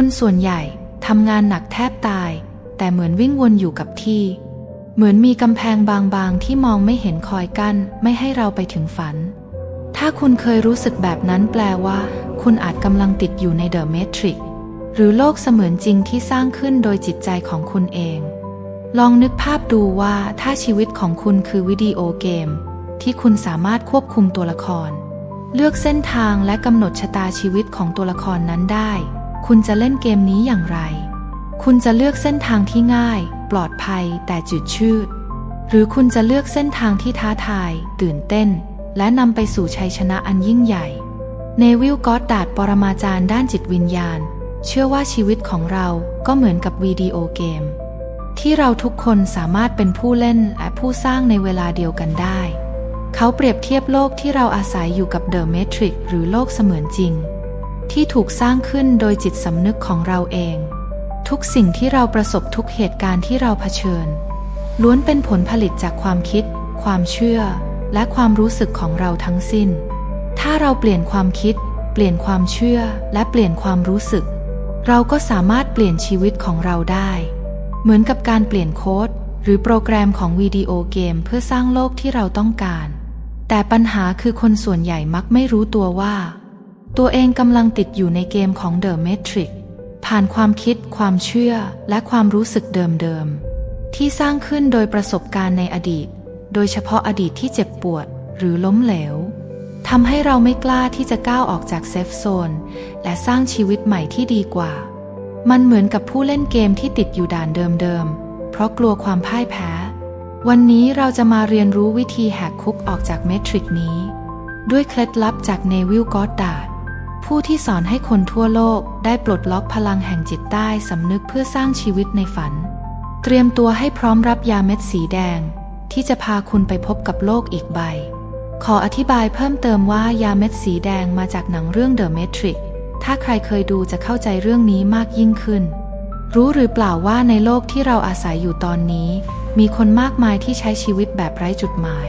คนส่วนใหญ่ทำงานหนักแทบตาย แต่เหมือนวิ่งวนอยู่กับที่ เหมือนมีกำแพงบางๆ ที่มองไม่เห็นคอยกั้น ไม่ให้เราไปถึงฝัน ถ้าคุณเคยรู้สึกแบบนั้นแปลว่า คุณอาจกำลังติดอยู่ในเดอะเมทริกหรือโลกเสมือนจริงที่สร้างขึ้นโดยจิตใจของคุณเอง ลองนึกภาพดูว่าถ้าชีวิตของคุณคือวิดีโอเกม ที่คุณสามารถควบคุมตัวละคร เลือกเส้นทางและกำหนดชะตาชีวิตของตัวละครนั้นได้ คุณจะเล่นเกมนี้อย่างไร คุณจะเลือกเส้นทางที่ง่าย ปลอดภัยแต่จืดชืด หรือคุณจะเลือกเส้นทางที่ท้าทาย ตื่นเต้น และนำไปสู่ชัยชนะอันยิ่งใหญ่ เนวิลกอดดาดปรมาจารย์ด้านจิตวิญญาณ เชื่อว่าชีวิตของเราก็เหมือนกับวิดีโอเกม ที่เราทุกคนสามารถเป็นผู้เล่นและผู้สร้างในเวลาเดียวกันได้ เขาเปรียบเทียบโลกที่เราอาศัยอยู่กับเดอะเมทริกหรือโลกเสมือนจริง ที่ถูกสร้างขึ้นโดยจิตสำนึกของเราเอง ทุกสิ่งที่เราประสบทุกเหตุการณ์ที่เราเผชิญ ล้วนเป็นผลผลิตจากความคิด ความเชื่อ และความรู้สึกของเราทั้งสิ้น ถ้าเราเปลี่ยนความคิด เปลี่ยนความเชื่อ และเปลี่ยนความรู้สึก เราก็สามารถเปลี่ยนชีวิตของเราได้ เหมือนกับการเปลี่ยนโค้ดหรือโปรแกรมของวิดีโอเกมเพื่อสร้างโลกที่เราต้องการ แต่ปัญหาคือคนส่วนใหญ่มักไม่รู้ตัวว่า ตัวเองกำลังติดอยู่ในเกมของเดอะเมทริกผ่านความคิด ความเชื่อ และความรู้สึกเดิมๆ ที่สร้างขึ้นโดยประสบการณ์ในอดีต โดยเฉพาะอดีตที่เจ็บปวดหรือล้มเหลวทำให้เราไม่กล้าที่จะก้าวออกจากเซฟโซน และสร้างชีวิตใหม่ที่ดีกว่า มันเหมือนกับผู้เล่นเกมที่ติดอยู่ด่านเดิมๆ เพราะกลัวความพ่ายแพ้ วันนี้เราจะมาเรียนรู้วิธีแหกคุกออกจากเมทริกนี้ ด้วยเคล็ดลับจากเนวิลกอดดาร์ด ผู้ที่สอนให้คนทั่วโลกได้ปลดล็อกพลังแห่งจิตใต้สำนึกเพื่อสร้างชีวิตในฝัน เตรียมตัวให้พร้อมรับยาเม็ดสีแดง ที่จะพาคุณไปพบกับโลกอีกใบ ขออธิบายเพิ่มเติมว่ายาเม็ดสีแดงมาจากหนังเรื่อง The Matrix ถ้าใครเคยดูจะเข้าใจเรื่องนี้มากยิ่งขึ้น รู้หรือเปล่าว่าในโลกที่เราอาศัยอยู่ตอนนี้ มีคนมากมายที่ใช้ชีวิตแบบไร้จุดหมาย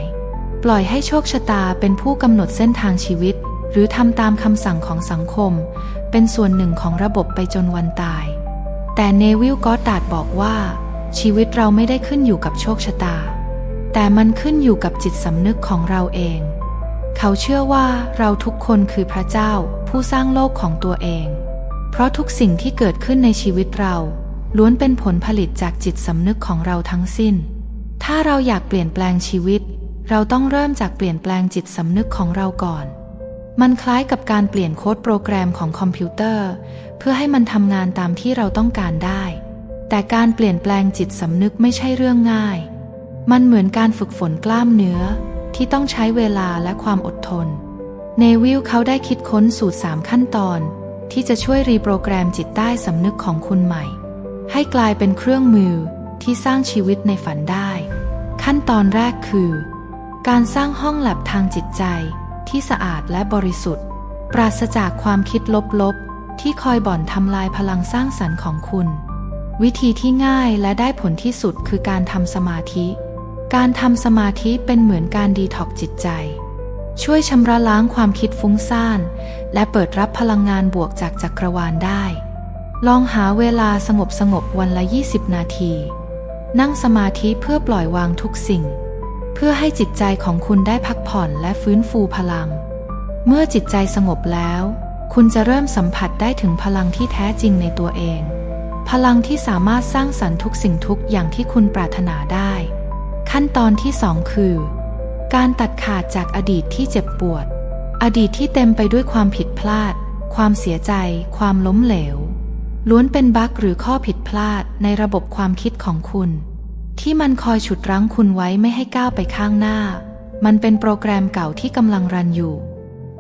ปล่อยให้โชคชะตาเป็นผู้กำหนดเส้นทางชีวิต หรือทำตามคำสั่งของสังคม เป็นส่วนหนึ่งของระบบไปจนวันตาย แต่เนวิลกอดดาดบอกว่า ชีวิตเราไม่ได้ขึ้นอยู่กับโชคชะตา แต่มันขึ้นอยู่กับจิตสำนึกของเราเอง เขาเชื่อว่าเราทุกคนคือพระเจ้าผู้สร้างโลกของตัวเอง เพราะทุกสิ่งที่เกิดขึ้นในชีวิตเรา ล้วนเป็นผลผลิตจากจิตสำนึกของเราทั้งสิ้น ถ้าเราอยากเปลี่ยนแปลงชีวิต เราต้องเริ่มจากเปลี่ยนแปลงจิตสำนึกของเราก่อน มันคล้ายกับการเปลี่ยนโค้ดโปรแกรมของคอมพิวเตอร์ เพื่อให้มันทำงานตามที่เราต้องการได้ แต่การเปลี่ยนแปลงจิตสำนึกไม่ใช่เรื่องง่าย มันเหมือนการฝึกฝนกล้ามเนื้อที่ต้องใช้เวลาและความอดทน เนวิลเขาได้คิดค้นสูตร 3 ขั้นตอน ที่จะช่วยรีโปรแกรมจิตใต้สำนึกของคุณใหม่ ให้กลายเป็นเครื่องมือที่สร้างชีวิตในฝันได้ ขั้นตอนแรกคือ การสร้างห้องแลบทางจิตใจ ที่สะอาดและบริสุทธิ์ ปราศจากความคิดลบๆ ที่คอยบ่อนทำลายพลังสร้างสรรค์ของคุณ วิธีที่ง่ายและได้ผลที่สุดคือการทำสมาธิ การทำสมาธิเป็นเหมือนการดีท็อกจิตใจ ช่วยชำระล้างความคิดฟุ้งซ่าน และเปิดรับพลังงานบวกจากจักรวาลได้ ลองหาเวลาสงบสงบวันละ 20 นาที นั่งสมาธิเพื่อปล่อยวางทุกสิ่ง เพื่อให้จิตใจของคุณได้พักผ่อนและฟื้นฟูพลัง เมื่อจิตใจสงบแล้ว คุณจะเริ่มสัมผัสได้ถึงพลังที่แท้จริงในตัวเอง พลังที่สามารถสร้างสรรค์ทุกสิ่งทุกอย่างที่คุณปรารถนาได้ ขั้นตอนที่สองคือ การตัดขาดจากอดีตที่เจ็บปวด อดีตที่เต็มไปด้วยความผิดพลาด ความเสียใจ ความล้มเหลวล้วนเป็นบั๊กหรือข้อผิดพลาดในระบบความคิดของคุณ ที่มันคอยฉุดรั้งคุณไว้ไม่ให้ก้าวไปข้างหน้า มันเป็นโปรแกรมเก่าที่กำลังรันอยู่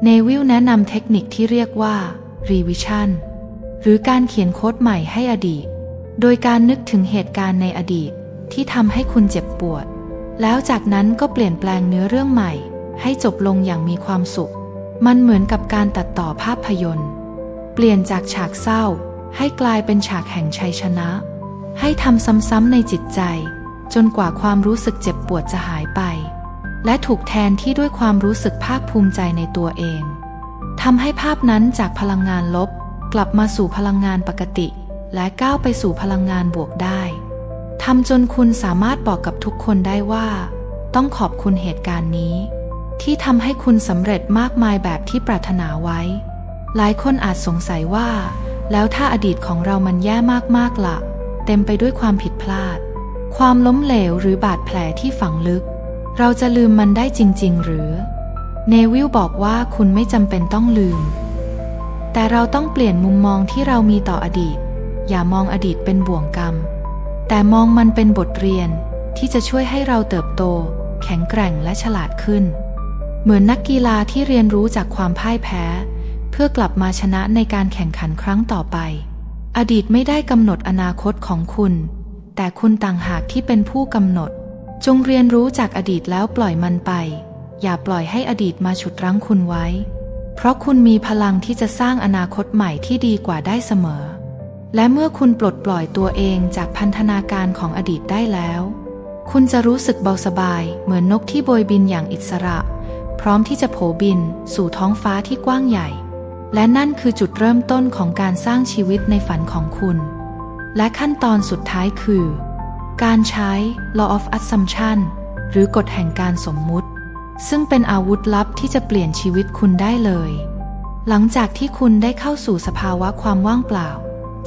เนวิลแนะนำเทคนิคที่เรียกว่า revision หรือการเขียนโค้ดใหม่ให้อดีต โดยการนึกถึงเหตุการณ์ในอดีตที่ทำให้คุณเจ็บปวด แล้วจากนั้นก็เปลี่ยนแปลงเนื้อเรื่องใหม่ ให้จบลงอย่างมีความสุข มันเหมือนกับการตัดต่อภาพยนตร์ เปลี่ยนจากฉากเศร้า ให้กลายเป็นฉากแห่งชัยชนะ ให้ทำซ้ำๆในจิตใจ จนกว่าความรู้สึกเจ็บปวดจะหายไป และถูกแทนที่ด้วยความรู้สึกภาคภูมิใจในตัวเองทำให้ภาพนั้นจากพลังงานลบ กลับมาสู่พลังงานปกติ และก้าวไปสู่พลังงานบวกได้ทำจนคุณสามารถบอกกับทุกคนได้ว่า ต้องขอบคุณเหตุการณ์นี้ ที่ทำให้คุณสำเร็จมากมายแบบที่ปรารถนาไว้ หลายคนอาจสงสัยว่า แล้วถ้าอดีตของเรามันแย่มากๆละ่ะ เต็มไปด้วยความผิดพลาด ความล้มเหลวหรือบาดแผลที่ฝังลึก เราจะลืมมันได้จริง ๆ หรือ เนวิลบอกว่าคุณไม่จำเป็นต้องลืม แต่เราต้องเปลี่ยนมุมมองที่เรามีต่ออดีต อย่ามองอดีตเป็นบ่วงกรรม แต่มองมันเป็นบทเรียนที่จะช่วยให้เราเติบโต แข็งแกร่งและฉลาดขึ้น เหมือนนักกีฬาที่เรียนรู้จากความพ่ายแพ้ เพื่อกลับมาชนะในการแข่งขันครั้งต่อไป อดีตไม่ได้กำหนดอนาคตของคุณ แต่คุณต่างหากที่เป็นผู้กำหนด จงเรียนรู้จากอดีตแล้วปล่อยมันไป อย่าปล่อยให้อดีตมาฉุดรั้งคุณไว้ เพราะคุณมีพลังที่จะสร้างอนาคตใหม่ที่ดีกว่าได้เสมอ และเมื่อคุณปลดปล่อยตัวเองจากพันธนาการของอดีตได้แล้ว คุณจะรู้สึกเบาสบายเหมือนนกที่โบยบินอย่างอิสระ พร้อมที่จะโผบิน สู่ท้องฟ้าที่กว้างใหญ่ และนั่นคือจุดเริ่มต้นของการสร้างชีวิตในฝันของคุณ และขั้นตอนสุดท้ายคือ การใช้ law of assumption หรือกฎแห่งการสมมุติ ซึ่งเป็นอาวุธลับที่จะเปลี่ยนชีวิตคุณได้เลย หลังจากที่คุณได้เข้าสู่สภาวะความว่างเปล่า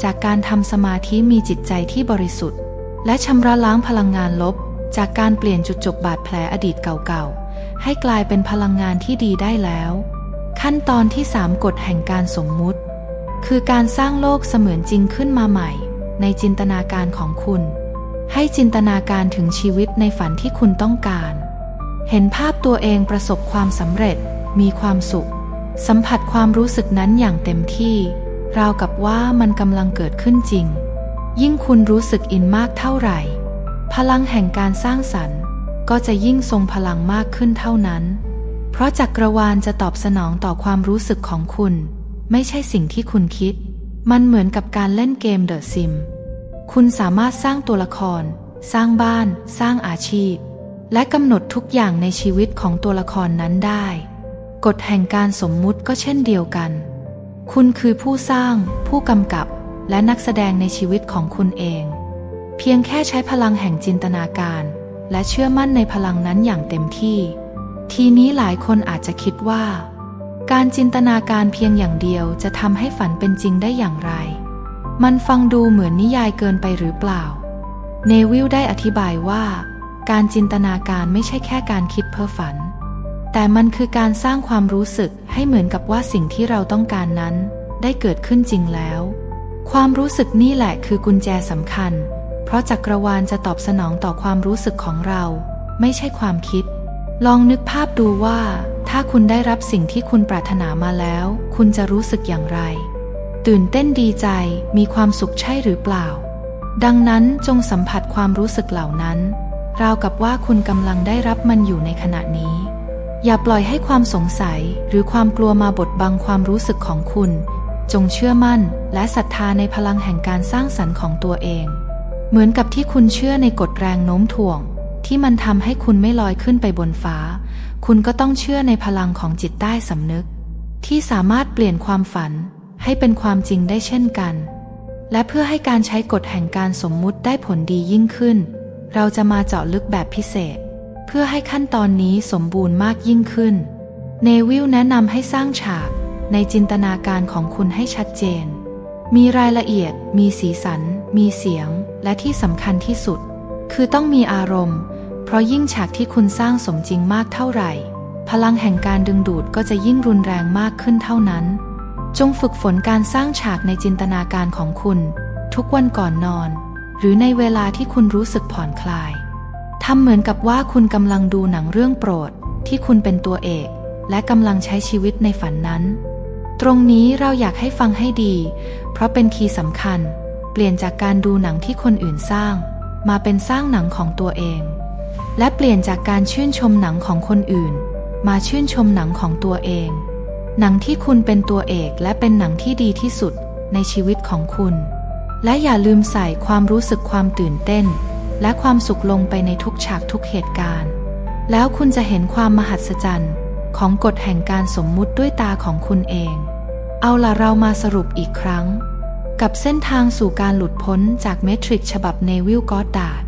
จากการทำสมาธิมีจิตใจที่บริสุทธิ์ และชำระล้างพลังงานลบ จากการเปลี่ยนจุดจบบาดแผลอดีตเก่าๆ ให้กลายเป็นพลังงานที่ดีได้แล้ว ขั้นตอนที่ 3 กฎแห่งการสมมุติ คือการสร้างโลกเสมือนจริงขึ้นมาใหม่ ในจินตนาการของคุณ ให้จินตนาการถึงชีวิตในฝันที่คุณต้องการ เห็นภาพตัวเองประสบความสำเร็จ มีความสุข สัมผัสความรู้สึกนั้นอย่างเต็มที่ ราวกับว่ามันกำลังเกิดขึ้นจริง ยิ่งคุณรู้สึกอินมากเท่าไหร่ พลังแห่งการสร้างสรรค์ ก็จะยิ่งทรงพลังมากขึ้นเท่านั้น เพราะจักรวาลจะตอบสนองต่อความรู้สึกของคุณ ไม่ใช่สิ่งที่คุณคิด มันเหมือนกับการเล่นเกมเดอะซิม คุณสามารถสร้างตัวละคร สร้างบ้าน สร้างอาชีพ และกำหนดทุกอย่างในชีวิตของตัวละครนั้นได้ กฎแห่งการสมมุติก็เช่นเดียวกัน คุณคือผู้สร้าง ผู้กำกับ และนักแสดงในชีวิตของคุณเอง เพียงแค่ใช้พลังแห่งจินตนาการ และเชื่อมั่นในพลังนั้นอย่างเต็มที่ ทีนี้หลายคนอาจจะคิดว่า การจินตนาการเพียงอย่างเดียวจะทำให้ฝันเป็นจริงได้อย่างไร มันฟังดูเหมือนนิยายเกินไปหรือเปล่า เนวิลได้อธิบายว่า การจินตนาการไม่ใช่แค่การคิดเพ้อฝัน แต่มันคือการสร้างความรู้สึกให้เหมือนกับว่าสิ่งที่เราต้องการนั้น ได้เกิดขึ้นจริงแล้ว ความรู้สึกนี่แหละคือกุญแจสำคัญ เพราะจักรวาลจะตอบสนองต่อความรู้สึกของเรา ไม่ใช่ความคิด ลองนึกภาพดูว่า ถ้าคุณได้รับสิ่งที่คุณปรารถนามาแล้ว คุณจะรู้สึกอย่างไร ตื่นเต้นดีใจมีความสุขใช่หรือเปล่า ดังนั้นจงสัมผัสความรู้สึกเหล่านั้น ราวกับว่าคุณกำลังได้รับมันอยู่ในขณะนี้ อย่าปล่อยให้ความสงสัยหรือความกลัวมาบดบังความรู้สึกของคุณ จงเชื่อมั่นและศรัทธาในพลังแห่งการสร้างสรรค์ของตัวเอง เหมือนกับที่คุณเชื่อในกฎแรงโน้มถ่วง ที่มันทำให้คุณไม่ลอยขึ้นไปบนฟ้า คุณก็ต้องเชื่อในพลังของจิตใต้สำนึก ที่สามารถเปลี่ยนความฝันให้เป็นความจริงได้เช่นกัน และเพื่อให้การใช้กฎแห่งการสมมุติได้ผลดียิ่งขึ้น เราจะมาเจาะลึกแบบพิเศษ เพื่อให้ขั้นตอนนี้สมบูรณ์มากยิ่งขึ้น เนวิลแนะนำให้สร้างฉากในจินตนาการของคุณให้ชัดเจน มีรายละเอียด มีสีสัน มีเสียง และที่สำคัญที่สุด คือต้องมีอารมณ์ ราะยิ่งฉากที่คุณสร้างสมจริงมากเท่าไหร่ พลังแห่งการดึงดูดก็จะยิ่งรุนแรงมากขึ้นเท่านั้น จงฝึกฝนการสร้างฉากในจินตนาการของคุณ ทุกวันก่อนนอน หรือในเวลาที่คุณรู้สึกผ่อนคลายทำเหมือนกับว่าคุณกำลังดูหนังเรื่องโปรด ที่คุณเป็นตัวเอก และกำลังใช้ชีวิตในฝันนั้น ตรงนี้เราอยากให้ฟังให้ดี เพราะเป็นคีย์สำคัญ เปลี่ยนจากการดูหนังที่คนอื่นสร้าง มาเป็นสร้างหนังของตัวเอง และเปลี่ยนจากการชื่นชมหนังของคนอื่น มาชื่นชมหนังของตัวเอง หนังที่คุณเป็นตัวเอกและเป็นหนังที่ดีที่สุดในชีวิตของคุณ และอย่าลืมใส่ความรู้สึกความตื่นเต้น และความสุขลงไปในทุกฉากทุกเหตุการณ์ แล้วคุณจะเห็นความมหัศจรรย์ของกฎแห่งการสมมุติด้วยตาของคุณเอง เอาล่ะเรามาสรุปอีกครั้ง กับเส้นทางสู่การหลุดพ้นจากเมทริกฉบับเนวิลกอดดาร์ด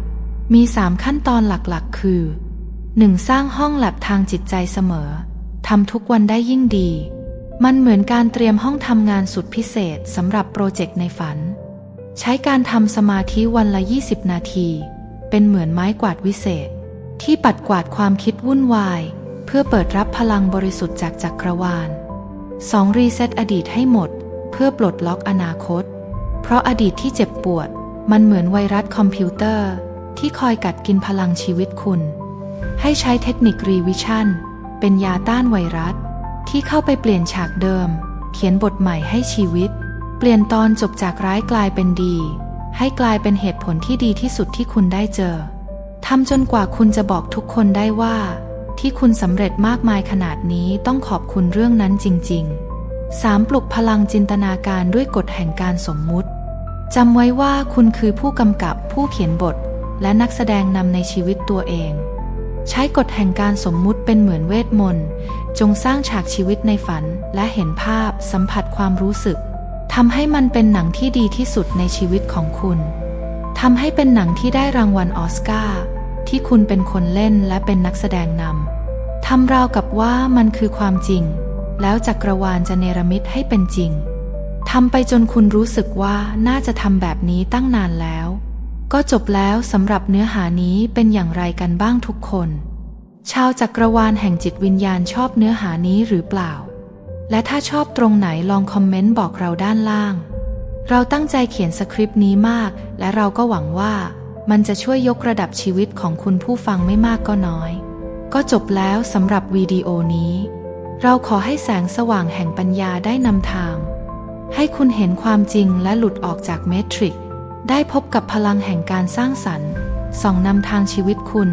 มี3ขั้นตอนหลักๆ คือ 1. สร้างห้องแลบทางจิตใจเสมอทำทุกวันได้ยิ่งดี มันเหมือนการเตรียมห้องทำงานสุดพิเศษสำหรับโปรเจกต์ในฝัน ใช้การทำสมาธิวันละ 20 นาที เป็นเหมือนไม้กวาดวิเศษ ที่ปัดกวาดความคิดวุ่นวาย เพื่อเปิดรับพลังบริสุทธิ์จากจักรวาล 2. รีเซ็ตอดีตให้หมด เพื่อปลดล็อกอนาคต เพราะอดีตที่เจ็บปวด มันเหมือนไวรัสคอมพิวเตอร์ ที่คอยกัดกินพลังชีวิตคุณ ให้ใช้เทคนิครีวิชั่น เป็นยาต้านไวรัส ที่เข้าไปเปลี่ยนฉากเดิม เขียนบทใหม่ให้ชีวิต เปลี่ยนตอนจบจากร้ายกลายเป็นดี ให้กลายเป็นเหตุผลที่ดีที่สุดที่คุณได้เจอทำจนกว่าคุณจะบอกทุกคนได้ว่า ที่คุณสำเร็จมากมายขนาดนี้ต้องขอบคุณเรื่องนั้นจริง ๆ 3. ปลุกพลังจินตนาการด้วยกฎแห่งการสมมุติจำไว้ว่าคุณคือผู้กำกับผู้เขียนบท และนักแสดงนำในชีวิตตัวเอง ใช้กฎแห่งการสมมุติเป็นเหมือนเวทมนต์จงสร้างฉากชีวิตในฝันและเห็นภาพสัมผัสความรู้สึกทำให้มันเป็นหนังที่ดีที่สุดในชีวิตของคุณทำให้เป็นหนังที่ได้รางวัลออสการ์ที่คุณเป็นคนเล่นและเป็นนักแสดงนำทำราวกับว่ามันคือความจริง แล้วจักรวาลจะเนรมิตให้เป็นจริงทำไปจนคุณรู้สึกว่าน่าจะทำแบบนี้ตั้งนานแล้ว ก็จบแล้วสำหรับเนื้อหานี้เป็นอย่างไรกันบ้างทุกคน ชาวจักรวาลแห่งจิตวิญญาณชอบเนื้อหานี้หรือเปล่า และถ้าชอบตรงไหนลองคอมเมนต์บอกเราด้านล่าง เราตั้งใจเขียนสคริปต์นี้มาก และเราก็หวังว่า มันจะช่วยยกระดับชีวิตของคุณผู้ฟังไม่มากก็น้อย ก็จบแล้วสำหรับวิดีโอนี้ เราขอให้แสงสว่างแห่งปัญญาได้นำทาง ให้คุณเห็นความจริงและหลุดออกจากเมทริก ได้พบกับพลังแห่งการสร้างสรรค์ ส่องนำทางชีวิตคุณ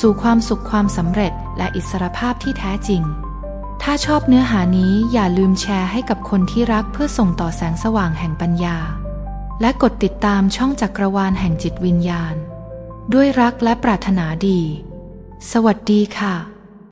สู่ความสุขความสำเร็จและอิสรภาพที่แท้จริง ถ้าชอบเนื้อหานี้อย่าลืมแชร์ให้กับคนที่รักเพื่อส่งต่อแสงสว่างแห่งปัญญา และกดติดตามช่องจักรวาลแห่งจิตวิญญาณ ด้วยรักและปรารถนาดี สวัสดีค่ะ